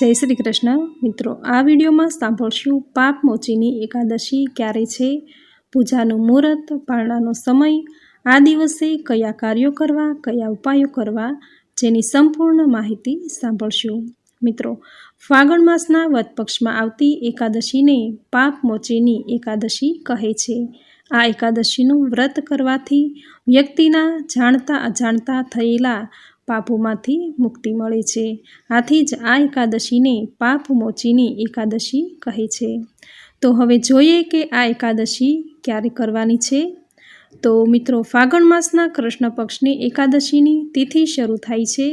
જય શ્રી કૃષ્ણ. મિત્રો, આ વિડીયોમાં સાંભળશું પાપ મોચીની એકાદશી ક્યારે છે, પૂજાનું મુહૂર્ત, પારણાનો સમય, આ દિવસે કયા કાર્યો કરવા, કયા ઉપાયો કરવા, જેની સંપૂર્ણ માહિતી સાંભળશું. મિત્રો, ફાગણ માસના વદ પક્ષમાં આવતી એકાદશીને પાપ મોચીની એકાદશી કહે છે. આ એકાદશીનું વ્રત કરવાથી વ્યક્તિના જાણતા અજાણતા થયેલા પાપોમાંથી મુક્તિ મળે છે. આથી જ આ એકાદશીને પાપ મોચીની એકાદશી કહે છે. તો હવે જોઈએ કે આ એકાદશી ક્યારે કરવાની છે? તો મિત્રો, ફાગણ માસના કૃષ્ણ પક્ષની એકાદશીની તિથિ શરૂ થાય છે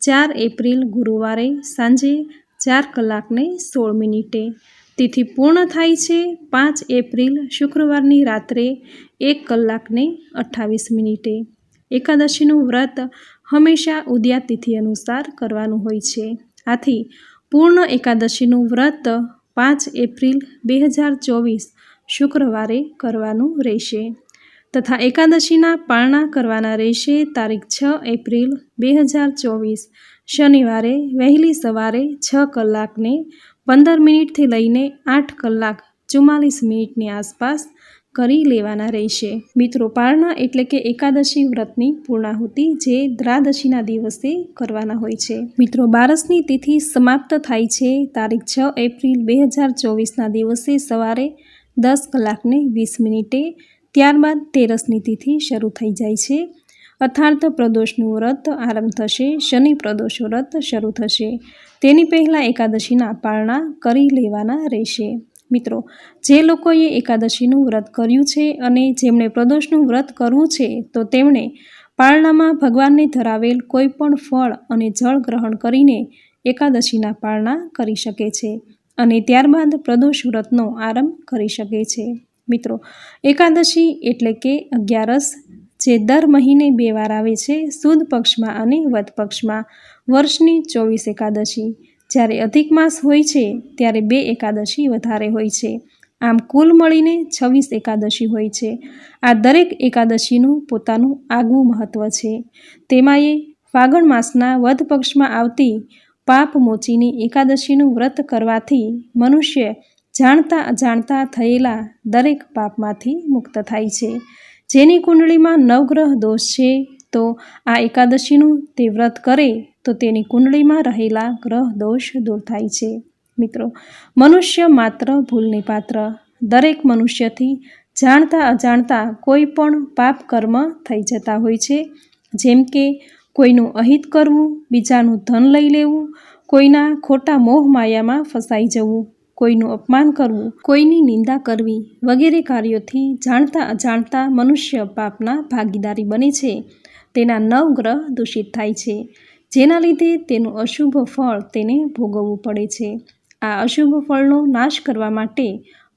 ચાર એપ્રિલ ગુરુવારે સાંજે ચાર કલાકને સોળ મિનિટે. તિથિ પૂર્ણ થાય છે પાંચ એપ્રિલ શુક્રવારની રાત્રે એક કલાકને અઠ્ઠાવીસ મિનિટે. એકાદશીનું વ્રત હંમેશા ઉદ્યા તિથિ અનુસાર કરવાનું હોય છે. આથી, પૂર્ણ એકાદશીનું વ્રત પાંચ એપ્રિલ બે હજાર ચોવીસ શુક્રવારે કરવાનું રહેશે. તથા એકાદશીના પારણા કરવાના રહેશે તારીખ છ એપ્રિલ બે હજાર ચોવીસ, શનિવારે વહેલી સવારે છ કલાકને પંદર મિનિટથી લઈને આઠ કલાક ચુમ્માલીસ મિનિટની આસપાસ કરી લેવાના રહેશે. મિત્રો, પારણા એટલે કે એકાદશી વ્રતની પૂર્ણાહુતિ જે દ્રાદશીના દિવસે કરવાના હોય છે. મિત્રો, બારસની તિથિ સમાપ્ત થાય છે. તારીખ છ એપ્રિલ બે હજાર ચોવીસના દિવસે સવારે દસ કલાકને વીસ મિનિટે ત્યારબાદ તેરસની તિથિ શરૂ થઈ જાય છે. અથાર્થ પ્રદોષનું વ્રત આરંભ થશે. શનિ પ્રદોષ વ્રત શરૂ થશે. તેની પહેલાં એકાદશીના પારણા કરી લેવાના રહેશે. મિત્રો, જે લોકોએ એકાદશીનું વ્રત કર્યું છે અને જેમણે પ્રદોષનું વ્રત કરવું છે, તો તેમણે પાળનામાં ભગવાનને ધરાવેલ કોઈ પણ ફળ અને જળ ગ્રહણ કરીને એકાદશીના પારણા કરી શકે છે અને ત્યારબાદ પ્રદોષ વ્રતનો આરંભ કરી શકે છે. મિત્રો, એકાદશી એટલે કે અગિયારસ, જે દર મહિને બે વાર આવે છે, સુદ પક્ષમાં અને વધ પક્ષમાં, વર્ષની ચોવીસ એકાદશી. જ્યારે અધિક માસ હોય છે, ત્યારે બે એકાદશી વધારે હોય છે. આમ કુલ મળીને છવ્વીસ એકાદશી હોય છે. આ દરેક એકાદશીનું પોતાનું આગવું મહત્ત્વ છે. તેમાં એ ફાગણ માસના વધ પક્ષમાં આવતી પાપ મોચીની એકાદશીનું વ્રત કરવાથી મનુષ્ય જાણતા અજાણતા થયેલા દરેક પાપમાંથી મુક્ત થાય છે. જેની કુંડળીમાં નવગ્રહ દોષ છે, તો આ એકાદશીનું તે વ્રત કરે તો તેની કુંડળીમાં રહેલા ગ્રહ દોષ દૂર થાય છે. મિત્રો, મનુષ્ય માત્ર ભૂલને પાત્ર. દરેક મનુષ્યથી જાણતા અજાણતા કોઈ પણ પાપ કર્મ થઈ જતા હોય છે. જેમ કે, કોઈનું અહિત કરવું, બીજાનું ધન લઈ લેવું, કોઈના ખોટા મોહ માયામાં ફસાઈ જવું, કોઈનું અપમાન કરવું, કોઈની નિંદા કરવી વગેરે કાર્યોથી જાણતા અજાણતા મનુષ્ય પાપના ભાગીદારી બને છે. તેના નવ ગ્રહ દૂષિત થાય છે. જેના લીધે તેનું અશુભ ફળ તેને ભોગવવું પડે છે. આ અશુભ ફળનો નાશ કરવા માટે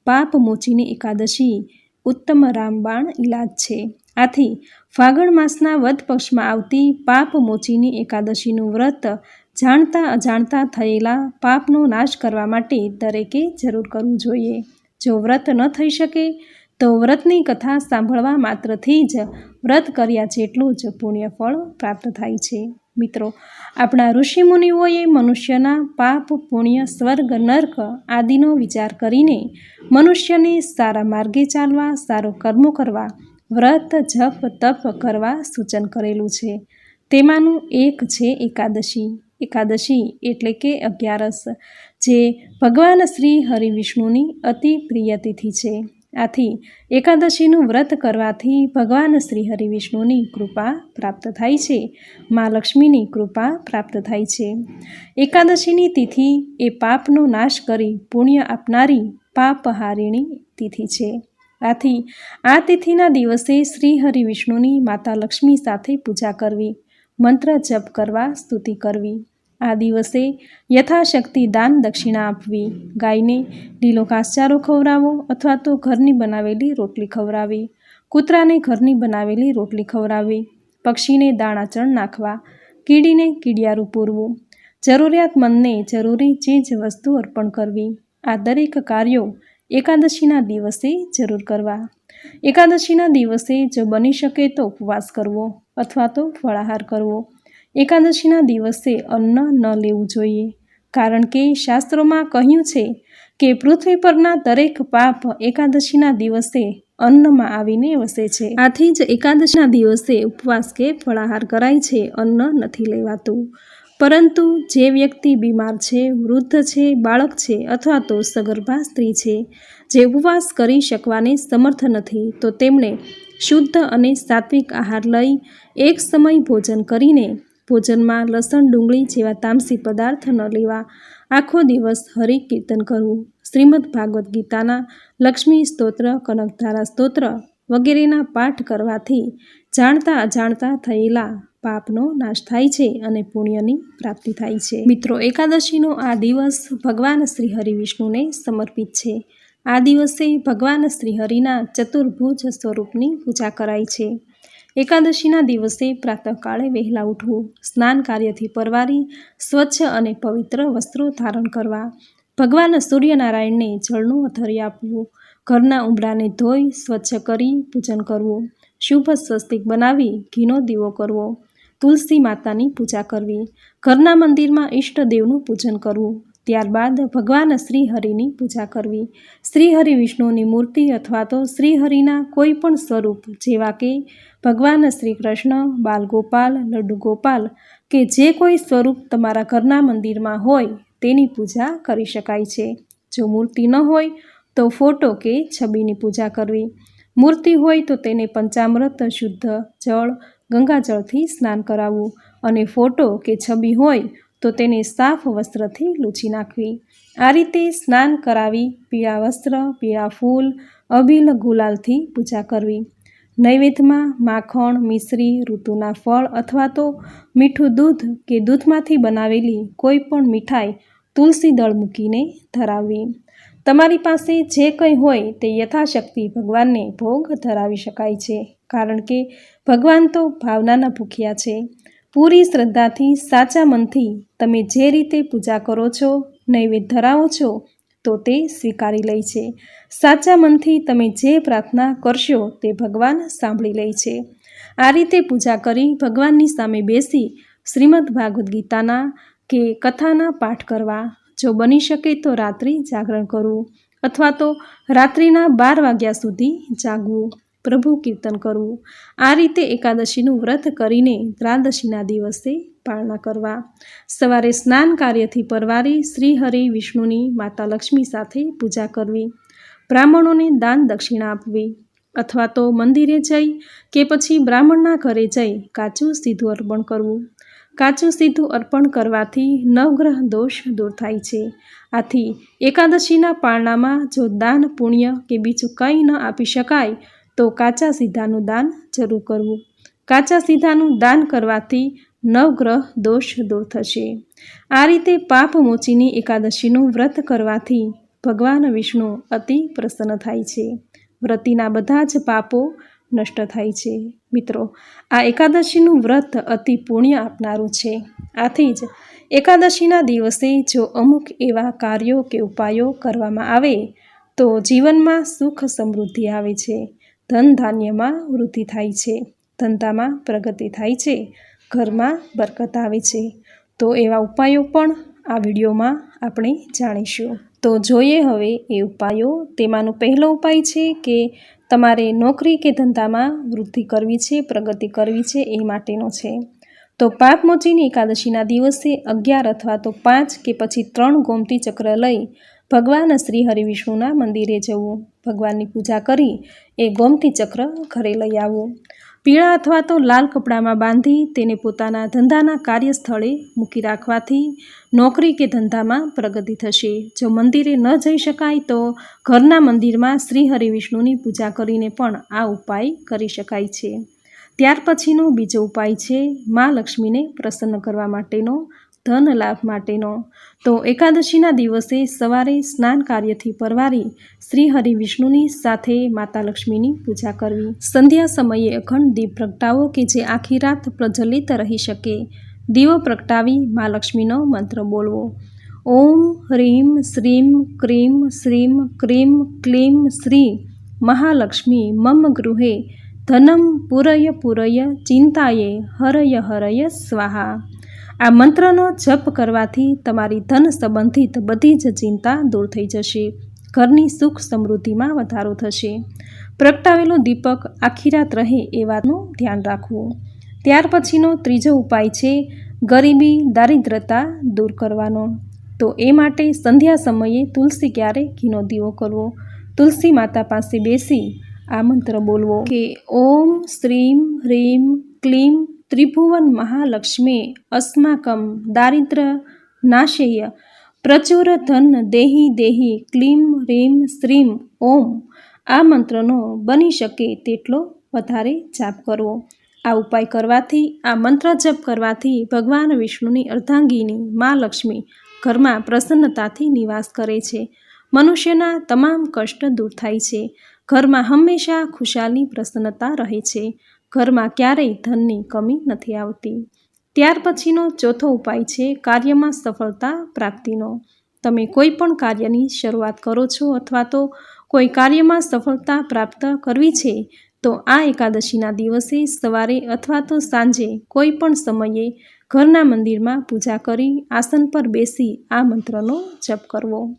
પાપ મોચીની એકાદશી ઉત્તમ રામબાણ ઇલાજ છે. આથી ફાગણ માસના વધ પક્ષમાં આવતી પાપ મોચીની એકાદશીનું વ્રત જાણતા અજાણતા થયેલા પાપનો નાશ કરવા માટે દરેકે જરૂર કરવું જોઈએ. જો વ્રત ન થઈ શકે, તો વ્રતની કથા સાંભળવા માત્રથી જ વ્રત કર્યા જેટલું જ પુણ્યફળ પ્રાપ્ત થાય છે. મિત્રો, આપણા ઋષિમુનિઓએ મનુષ્યના પાપ, પુણ્ય, સ્વર્ગ, નર્ક આદિનો વિચાર કરીને મનુષ્યને સારા માર્ગે ચાલવા, સારો કર્મો કરવા, વ્રત, જપ, તપ કરવા સૂચન કરેલું છે. તેમાંનું એક છે એકાદશી. એકાદશી એટલે કે અગિયારસ, જે ભગવાન શ્રી હરિવિષ્ણુની અતિ પ્રિય તિથિ છે. આથી એકાદશીનું વ્રત કરવાથી ભગવાન શ્રી હરિવિષ્ણુની કૃપા પ્રાપ્ત થાય છે, મા લક્ષ્મીની કૃપા પ્રાપ્ત થાય છે. એકાદશીની તિથિ એ પાપનો નાશ કરી પુણ્ય આપનારી પાપહારિણી તિથિ છે. આથી આ તિથિના દિવસે શ્રી હરિવિષ્ણુની માતા લક્ષ્મી સાથે પૂજા કરવી, મંત્ર જપ કરવા, સ્તુતિ કરવી. આ દિવસે યથાશક્તિ દાન દક્ષિણા આપવી. ગાયને લીલો ઘાસચારો ખવડાવો અથવા તો ઘરની બનાવેલી રોટલી ખવડાવી. કૂતરાને ઘરની બનાવેલી રોટલી ખવડાવવી પક્ષીને દાણાચણ નાખવા. કીડીને કીડિયારું પૂરવું. જરૂરિયાતમંદને જરૂરી ચીજ વસ્તુ અર્પણ કરવી. આ દરેક કાર્યો એકાદશીના દિવસે જરૂર કરવા. એકાદશીના દિવસે જો બની શકે તો ઉપવાસ કરવો અથવા તો ફળાહાર કરવો. એકાદશીના દિવસે અન્ન ન લેવું જોઈએ. કારણ કે શાસ્ત્રોમાં કહ્યું છે કે પૃથ્વી પરના દરેક પાપ એકાદશીના દિવસે અન્નમાં આવીને વસે છે. આથી જ એકાદશીના દિવસે ઉપવાસ કે ફળાહાર કરાય છે, અન્ન નથી લેવાતું. પરંતુ જે વ્યક્તિ બીમાર છે, વૃદ્ધ છે, બાળક છે અથવા તો સગર્ભા સ્ત્રી છે, જે ઉપવાસ કરી શકવાને સમર્થ નથી, તો તેમણે શુદ્ધ અને સાત્વિક આહાર લઈ એક સમય ભોજન કરીને ભોજનમાં લસણ, ડુંગળી જેવા તામસી પદાર્થ ન લેવા. આખો દિવસ હરિ કીર્તન કરવું. શ્રીમદ ભાગવદ્ ગીતાના લક્ષ્મી સ્તોત્ર, કનકધારા સ્તોત્ર વગેરેના પાઠ કરવાથી જાણતા અજાણતા થયેલા પાપનો નાશ થાય છે અને પુણ્યની પ્રાપ્તિ થાય છે. મિત્રો, એકાદશીનો આ દિવસ ભગવાન શ્રી હરિ વિષ્ણુને સમર્પિત છે. આ દિવસે ભગવાન શ્રી હરિના ચતુર્ભુજ સ્વરૂપની પૂજા કરાય છે. એકાદશીના દિવસે પ્રાતઃકાળે વહેલા ઉઠવું, સ્નાન કાર્યથી પરવારી, સ્વચ્છ અને પવિત્ર વસ્ત્રો ધારણ કરવા, ભગવાન સૂર્યનારાયણને જળનું અથરી આપવું, ઘરના ઉંબરાને ધોઈ, સ્વચ્છ કરી પૂજન કરવું, શુભ સ્વસ્તિક બનાવી ઘીનો દીવો કરવો, તુલસી માતાની પૂજા કરવી, ઘરના મંદિરમાં ઈષ્ટદેવનું પૂજન કરવું ત્યારબાદ ભગવાન શ્રીહરિની પૂજા કરવી. શ્રીહરિ વિષ્ણુની મૂર્તિ અથવા તો શ્રીહરિના કોઈ પણ સ્વરૂપ જેવા કે ભગવાન શ્રી કૃષ્ણ બાલગોપાલ લડ્ડુ ગોપાલ કે જે કોઈ સ્વરૂપ તમારા ઘરના મંદિરમાં હોય તેની પૂજા કરી શકાય છે. જો મૂર્તિ ન હોય તો ફોટો કે છબીની પૂજા કરવી. મૂર્તિ હોય તો તેને પંચામૃત, શુદ્ધ જળ, ગંગાજળથી સ્નાન કરાવવું અને ફોટો કે છબી હોય તો તેને સાફ વસ્ત્રથી લૂછી નાખવી. આ રીતે સ્નાન કરાવી પીળા વસ્ત્ર, પીળા ફૂલ અભિલ ગુલાલથી પૂજા કરવી. નૈવેદ્યમાં માખણ, મિશ્રી, ઋતુના ફળ અથવા તો મીઠું દૂધ કે દૂધમાંથી બનાવેલી કોઈ પણ મીઠાઈ તુલસી દળ મૂકીને ધરાવવી. તમારી પાસે જે કંઈ હોય તે યથાશક્તિ ભગવાનને ભોગ ધરાવી શકાય છે, કારણ કે ભગવાન તો ભાવનાના ભૂખ્યા છે. પૂરી શ્રદ્ધાથી, સાચા મનથી તમે જે રીતે પૂજા કરો છો, નૈવેદ્ય ધરાવો છો, તો તે સ્વીકારી લે છે. સાચા મનથી તમે જે પ્રાર્થના કરશો, તે ભગવાન સાંભળી લે છે. આ રીતે પૂજા કરી ભગવાનની સામે બેસી શ્રીમદ ભાગવદ્ ગીતાના કે કથાના પાઠ કરવા, જો બની શકે તો રાત્રિ જાગરણ કરવું, અથવા તો રાત્રિના બાર વાગ્યા સુધી જાગવું. પ્રભુ કીર્તન કરવું. આ રીતે એકાદશીનું વ્રત કરીને ત્રાદશીના દિવસે પાળના કરવા. સવારે સ્નાન કાર્યથી પરવારી શ્રી હરિ વિષ્ણુની માતા લક્ષ્મી સાથે પૂજા કરવી. બ્રાહ્મણોને દાન દક્ષિણા આપવી. અથવા તો મંદિરે જઈ કે પછી બ્રાહ્મણના ઘરે જઈ કાચું સીધું અર્પણ કરવું. કાચું સીધું અર્પણ કરવાથી નવગ્રહ દોષ દૂર થાય છે. આથી એકાદશીના પારણામાં જો દાન, પુણ્ય કે બીજું કંઈ ન આપી શકાય તો કાચા સીધાનું દાન જરૂર કરવું. કાચા સીધાનું દાન કરવાથી નવગ્રહ દોષ દૂર થશે. આ રીતે પાપ મોચીની એકાદશીનું વ્રત કરવાથી ભગવાન વિષ્ણુ અતિ પ્રસન્ન થાય છે. વ્રતિના બધા જ પાપો નષ્ટ થાય છે. મિત્રો, આ એકાદશીનું વ્રત અતિ પુણ્ય આપનારું છે. આથી જ એકાદશીના દિવસે જો અમુક એવા કાર્યો કે ઉપાયો કરવામાં આવે, તો જીવનમાં સુખ સમૃદ્ધિ આવે છે. ધન ધાન્યમાં વૃદ્ધિ થાય છે, ધંધામાં પ્રગતિ થાય છે, ઘરમાં બરકત આવે છે. તો એવા ઉપાયો પણ આ વિડીયોમાં આપણે જાણીશું. તો જોઈએ હવે એ ઉપાયો. તેમાંનો પહેલો ઉપાય છે કે તમારે નોકરી કે ધંધામાં વૃદ્ધિ કરવી છે, પ્રગતિ કરવી છે એ માટેનો છે. તો પાપમોચીની એકાદશીના દિવસે અગિયાર અથવા તો પાંચ કે પછી ત્રણ ગોમતી ચક્ર લઈ ભગવાન શ્રી હરિવિષ્ણુના મંદિરે જવું, ભગવાનની પૂજા કરી એ ગોમતી ચક્ર ઘરે લઈ આવવું. પીળા અથવા તો લાલ કપડામાં બાંધી તેને પોતાના ધંધાના કાર્યસ્થળે મૂકી રાખવાથી નોકરી કે ધંધામાં પ્રગતિ થશે. જો મંદિરે ન જઈ શકાય તો ઘરના મંદિરમાં શ્રી હરિવિષ્ણુની પૂજા કરીને પણ આ ઉપાય કરી શકાય છે. ત્યાર પછીનો બીજો ઉપાય છે મા લક્ષ્મીને પ્રસન્ન કરવા માટેનો ધન લાભ માટેનો. તો એકાદશીના દિવસે સવારે સ્નાન કાર્યથી પરવારી શ્રી હરિ વિષ્ણુની સાથે માતા લક્ષ્મીની પૂજા કરવી. સંધ્યા સમયે અખંડ દીપ પ્રગટાવો કે જે આખી રાત પ્રજ્વલિત રહી શકે. દીવો પ્રગટાવી મા લક્ષ્મીનો મંત્ર બોલવો. ઓમ હ્રીમ શ્રીમ ક્રીમ શ્રીમ ક્રીમ ક્લીમ શ્રી મહાલક્ષ્મી મમ ગૃહે ધનમ પુરય પુરય ચિંતાયે હરય હરય સ્વાહા. આ મંત્રનો જપ કરવાથી તમારી ધન સંબંધિત બધી જ ચિંતા દૂર થઈ જશે. ઘરની સુખ સમૃદ્ધિમાં વધારો થશે. પ્રગટાવેલો દીપક આખી રાત રહે એ વાતનું ધ્યાન રાખવું. ત્યાર પછીનો ત્રીજો ઉપાય છે ગરીબી, દારિદ્રતા દૂર કરવાનો. તો એ માટે સંધ્યા સમયે તુલસી ક્યારે ઘીનો દીવો કરવો? તુલસી માતા પાસે બેસી આ મંત્ર બોલવો કે, ઓમ, શ્રીમ, હ્રીમ, ક્લીમ ત્રિભુવન મહાલક્ષ્મી અસ્માકમ દારિદ્ર નાશેય પ્રચુર ધન દેહી દેહી ક્લીમ રીમ શ્રીમ ઓમ આ મંત્રનો બની શકે તેટલો વધારે જાપ કરવો. આ ઉપાય કરવાથી, આ મંત્ર જપ કરવાથી ભગવાન વિષ્ણુની અર્ધાંગીની મા લક્ષ્મી ઘરમાં પ્રસન્નતાથી નિવાસ કરે છે. મનુષ્યના તમામ કષ્ટ દૂર થાય છે. ઘરમાં હંમેશા ખુશાલની પ્રસન્નતા રહે છે. ઘરમાં ક્યારેય ધનની કમી નથી આવતી. ત્યાર પછીનો ચોથો ઉપાય છે કાર્યમાં સફળતા પ્રાપ્તિનો. તમે કોઈ પણ કાર્યની શરૂઆત કરો છો અથવા તો કોઈ કાર્યમાં સફળતા પ્રાપ્ત કરવી છે, તો આ એકાદશીના દિવસે સવારે અથવા તો સાંજે કોઈ પણ સમયે ઘરના મંદિરમાં પૂજા કરી આસન પર બેસી આ મંત્રનો જપ કરવો.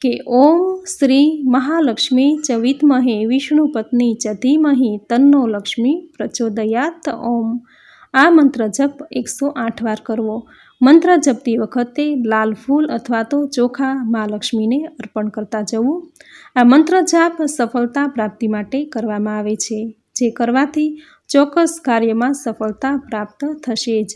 કે ઓમ શ્રી મહાલક્ષ્મી ચ વિદ્મહે વિષ્ણુ પત્ની ચ ધીમહિ તન્નો લક્ષ્મી પ્રચોદયાત ઓમ. આ મંત્ર જપ એકસો આઠ વાર કરવો. મંત્ર જપતી વખતે લાલ ફૂલ અથવા તો ચોખા મા લક્ષ્મીને અર્પણ કરતા જવું. આ મંત્ર જાપ સફળતા પ્રાપ્તિ માટે કરવામાં આવે છે. જે કરવાથી ચોક્કસ કાર્યમાં સફળતા પ્રાપ્ત થશે જ.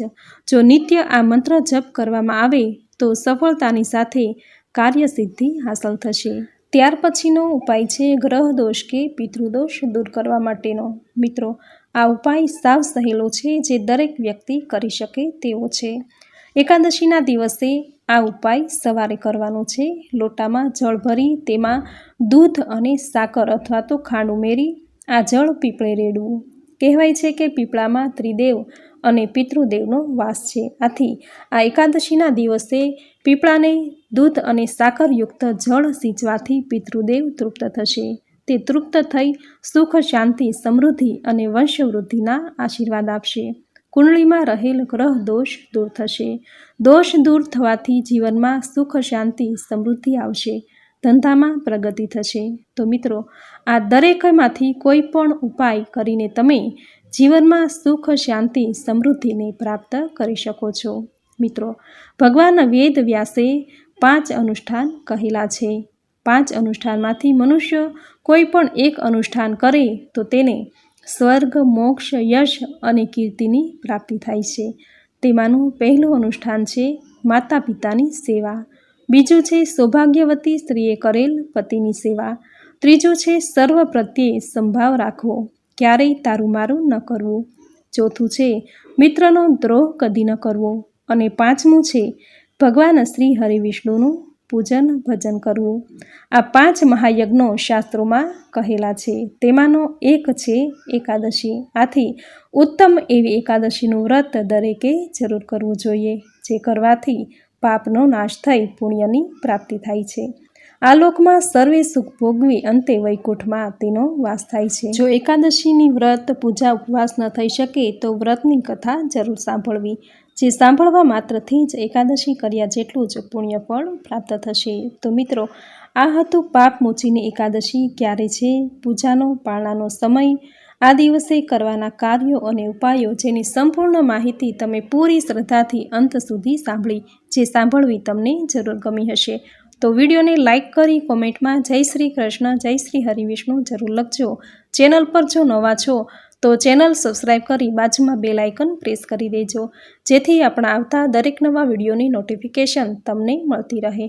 જો નિત્ય આ મંત્ર જપ કરવામાં આવે, તો સફળતાની સાથે કાર્યસિદ્ધિ હાંસલ થશે. ત્યાર પછીનો ઉપાય છે ગ્રહ દોષ કે પિતૃદોષ દૂર કરવા માટેનો. મિત્રો, આ ઉપાય સાવ સહેલો છે જે દરેક વ્યક્તિ કરી શકે તેવો છે. એકાદશીના દિવસે આ ઉપાય સવારે કરવાનો છે. લોટામાં જળ ભરી, તેમાં દૂધ અને સાકર અથવા તો ખાંડ ઉમેરી, આ જળ પીપળે રેડવું. કહેવાય છે કે પીપળામાં ત્રિદેવ અને પિતૃદેવનો વાસ છે. આથી આ એકાદશીના દિવસે પીપળાને દૂધ અને સાકરયુક્ત જળ સિંચવાથી પિતૃદેવ તૃપ્ત થશે. તે તૃપ્ત થઈ સુખ, શાંતિ, સમૃદ્ધિ અને વંશવૃદ્ધિના આશીર્વાદ આપશે. કુંડળીમાં રહેલ ગ્રહ દોષ દૂર થશે. દોષ દૂર થવાથી જીવનમાં સુખ, શાંતિ, સમૃદ્ધિ આવશે. ધંધામાં પ્રગતિ થશે. તો મિત્રો, આ દરેકમાંથી કોઈ પણ ઉપાય કરીને તમે જીવનમાં સુખ, શાંતિ, સમૃદ્ધિને પ્રાપ્ત કરી શકો છો. મિત્રો, ભગવાન વેદ વ્યાસે પાંચ અનુષ્ઠાન કહેલા છે. પાંચ અનુષ્ઠાનમાંથી મનુષ્ય કોઈ પણ એક અનુષ્ઠાન કરે તો તેને સ્વર્ગ, મોક્ષ, યશ અને કીર્તિની પ્રાપ્તિ થાય છે. તેમાંનું પહેલું અનુષ્ઠાન છે માતા પિતાની સેવા. બીજું છે, સૌભાગ્યવતી સ્ત્રીએ કરેલ પતિની સેવા. ત્રીજું છે, સર્વ પ્રત્યે સંભાવ રાખવો. ક્યારેય તારું મારું ન કરવું. ચોથું છે, મિત્રનો દ્રોહ કદી ન કરવો. અને પાંચમું છે, ભગવાન શ્રી હરિવિષ્ણુનું પૂજન ભજન કરવું. આ પાંચ મહાયજ્ઞો શાસ્ત્રોમાં કહેલા છે. તેમાંનો એક છે એકાદશી. આથી ઉત્તમ એવી એકાદશીનું વ્રત દરેકે જરૂર કરવું જોઈએ. જે કરવાથી પાપનો નાશ થઈ પુણ્યની પ્રાપ્તિ થાય છે. આ લોકમાં સર્વે સુખ ભોગવી અંતે વૈકુંઠમાં તેનો વાસ થાય છે. જો એકાદશીની વ્રત, પૂજા, ઉપવાસ ન થઈ શકે, તો વ્રતની કથા જરૂર સાંભળવી, જે સાંભળવા માત્રથી જ એકાદશી કર્યા જેટલું જ પુણ્ય ફળ પ્રાપ્ત થશે. તો મિત્રો, આ હતું પાપ મોચીની એકાદશી. ક્યારે છે? પૂજાનો પાળનાનો સમય. આ દિવસે કરવાના કાર્યો અને ઉપાયો જેની સંપૂર્ણ માહિતી તમે પૂરી શ્રદ્ધાથી અંત સુધી સાંભળી, જે સાંભળવી તમને જરૂર ગમી હશે. તો વિડીયોને લાઇક કરી કોમેન્ટમાં જય શ્રી કૃષ્ણ, જય શ્રી હરિવિષ્ણુ જરૂર લખજો. ચેનલ પર જો નવા છો, તો ચેનલ સબસ્ક્રાઈબ કરી બાજુમાં બેલ આઇકન પ્રેસ કરી દેજો, જેથી આપણા આવતા દરેક નવા વિડીયોની નોટિફિકેશન તમને મળતી રહે.